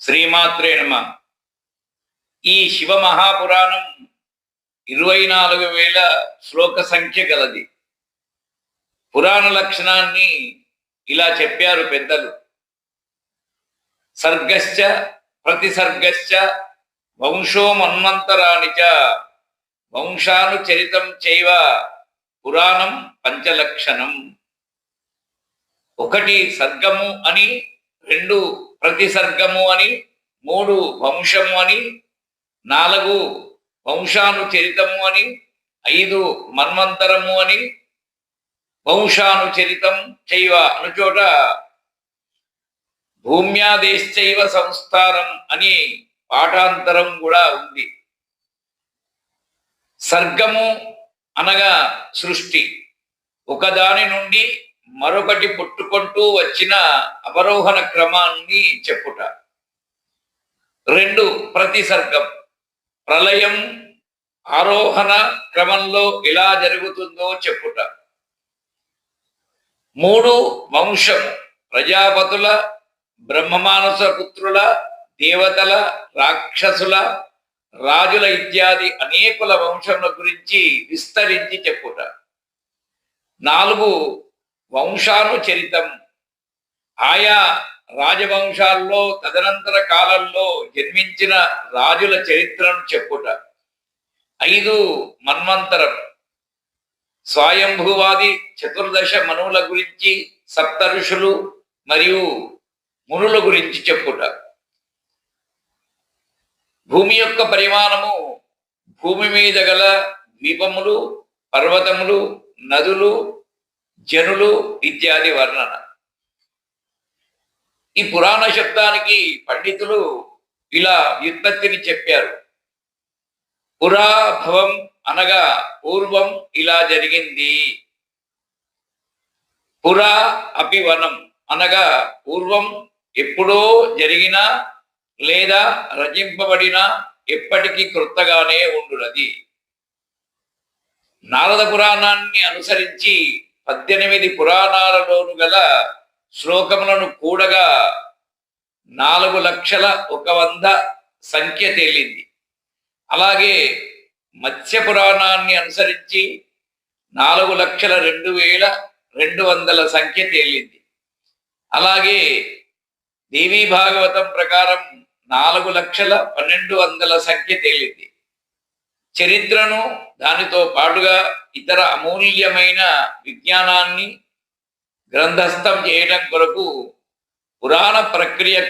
శ్రీమాత్రే నమ. ఈ శివ మహాపురాణం ఇరవై నాలుగు వేల శ్లోక సంఖ్య గలది. పురాణ లక్షణాన్ని ఇలా చెప్పారు పెద్దలు. సర్గశ్చ ప్రతిసర్గశ్చ వంశోమన్వంతరాణి చ వంశానుచరితం చైవ పురాణం పంచలక్షణం. ఒకటి సర్గము అని రెండు ప్రతిసర్గము అని మూడు వంశము అని నాలుగు వంశానుచరితము అని ఐదు మన్వంతరము అని వంశానుచరితం చైవ అనుచోట భూమ్యాదేశ్చైవ సంస్థానం అని పాఠాంతరం కూడా ఉంది. సర్గము అనగా సృష్టి. ఒకదాని నుండి మరొకటి పుట్టుకుంటూ వచ్చిన అవరోహణ క్రమాన్ని చెప్పుట. రెండు ప్రతిసర్గం. ప్రళయం ఆరోహణ క్రమంలో ఎలా జరుగుతుందో చెప్పుట. మూడు వంశము ప్రజాపతుల బ్రహ్మమానస పుత్రుల దేవతల రాక్షసుల రాజుల ఇత్యాది అనేకుల వంశముల గురించి విస్తరించి చెప్పుట. నాలుగు వంశానుచరితం. ఆయా రాజవంశాల్లో తదనంతర కాలంలో జన్మించిన రాజుల చరిత్రను చెప్పుట. ఐదు మన్వంతరం. స్వయంభూవాది చతుర్దశ మనువుల గురించి సప్త ఋషులు మరియు మునుల గురించి చెప్పుట. భూమి యొక్క పరిమాణము భూమి మీద గల ద్వీపములు పర్వతములు నదులు జనులు ఇత్యాది వర్ణన. ఈ పురాణ శబ్దానికి పండితులు ఇలా వ్యుత్పత్తిని చెప్పారు. పురాభవం అనగా పూర్వం ఇలా జరిగింది. పురా అభివనం అనగా పూర్వం ఎప్పుడో జరిగిన లేదా రచింపబడిన ఎప్పటికీ క్రొత్తగానే ఉండునది. నారద పురాణాన్ని అనుసరించి పద్దెనిమిది పురాణాలలోను గల శ్లోకములను కూడగా నాలుగు లక్షల ఒక వంద సంఖ్య తేలింది. అలాగే మత్స్య పురాణాన్ని అనుసరించి నాలుగు లక్షల రెండు వేల రెండు వందల సంఖ్య తేలింది. అలాగే దేవీ భాగవతం ప్రకారం నాలుగు లక్షల పన్నెండు వందల సంఖ్య తేలింది. చరిత్రను దానితో పాటుగా ఇతర అమూల్యమైన విజ్ఞానాన్ని గ్రంథస్థం చేయడం కొరకు పురాణ ప్రక్రియ